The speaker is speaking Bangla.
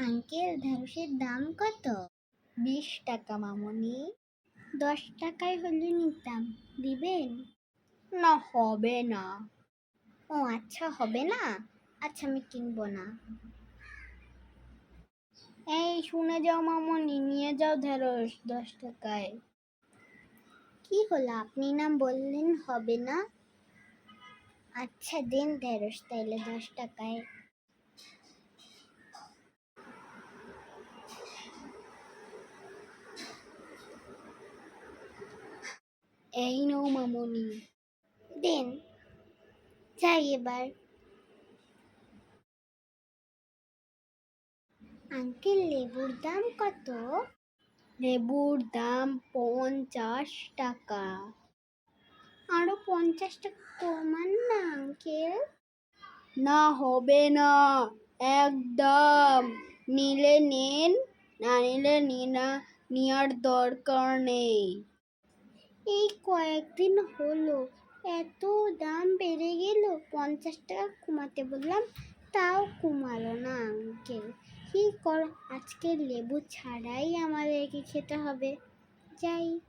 আঙ্কেল ঢ্যাঁড়সের দাম কত? বিশ টাকা, মামনি। দশ টাকায় হলে নিতাম। দিবেন? না, হবে না। ও আচ্ছা হবে না? আচ্ছা আমি কিনবো না। এই, শুনে যাও মামনি, নিয়ে যাও ঢেঁড়স দশ টাকায়। কি হলো? আপনি না বললেন হবে না? আচ্ছা দিন ঢেঁড়স তাইলে দশ টাকায়। এই নাও মামনি। দেন যাই এবার। আঙ্কেল লেবুর দাম কত? লেবুর দাম পঞ্চাশ টাকা। আরও পঞ্চাশ টাকা কমান না আঙ্কেল। না হবে না। একদম নিলে নেন না নিলে নিনা নেওয়ার দরকার নেই। এই কয়েকদিন হলো, এত দাম বেড়ে গেল, পঞ্চাশ টাকা কমাতে বললাম, তাও কমালো না আঙ্কেল কী কর, আজকে লেবু ছাড়াই আমাদেরকে খেতে হবে। যাই।